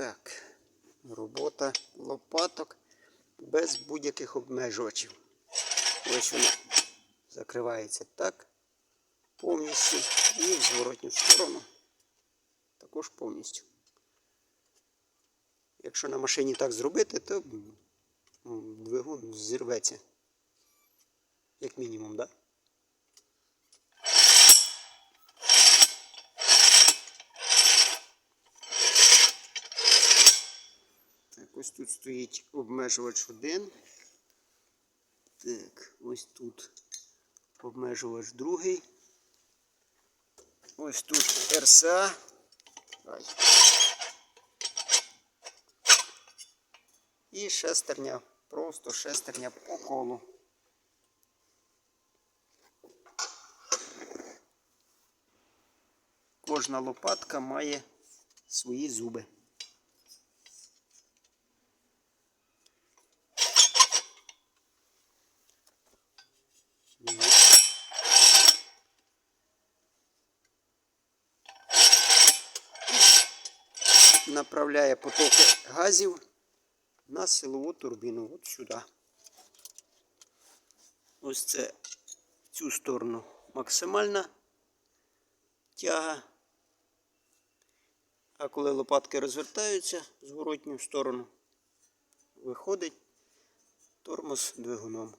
Так, робота лопаток без будь-яких обмежувачів. Ось вона закривається так повністю і в зворотню сторону також повністю. Якщо на машині так зробити, то двигун зірветься. Як мінімум, так? Да? Так, ось тут стоїть обмежувач один. Так, ось тут обмежувач другий. Ось тут РСА. Ай. І шестерня. Просто шестерня по колу. Кожна лопатка має свої зуби. Направляє потоки газів на силову турбіну. От сюди. Ось це в цю сторону максимальна тяга. А коли лопатки розвертаються в зворотню сторону, виходить тормоз двигуном.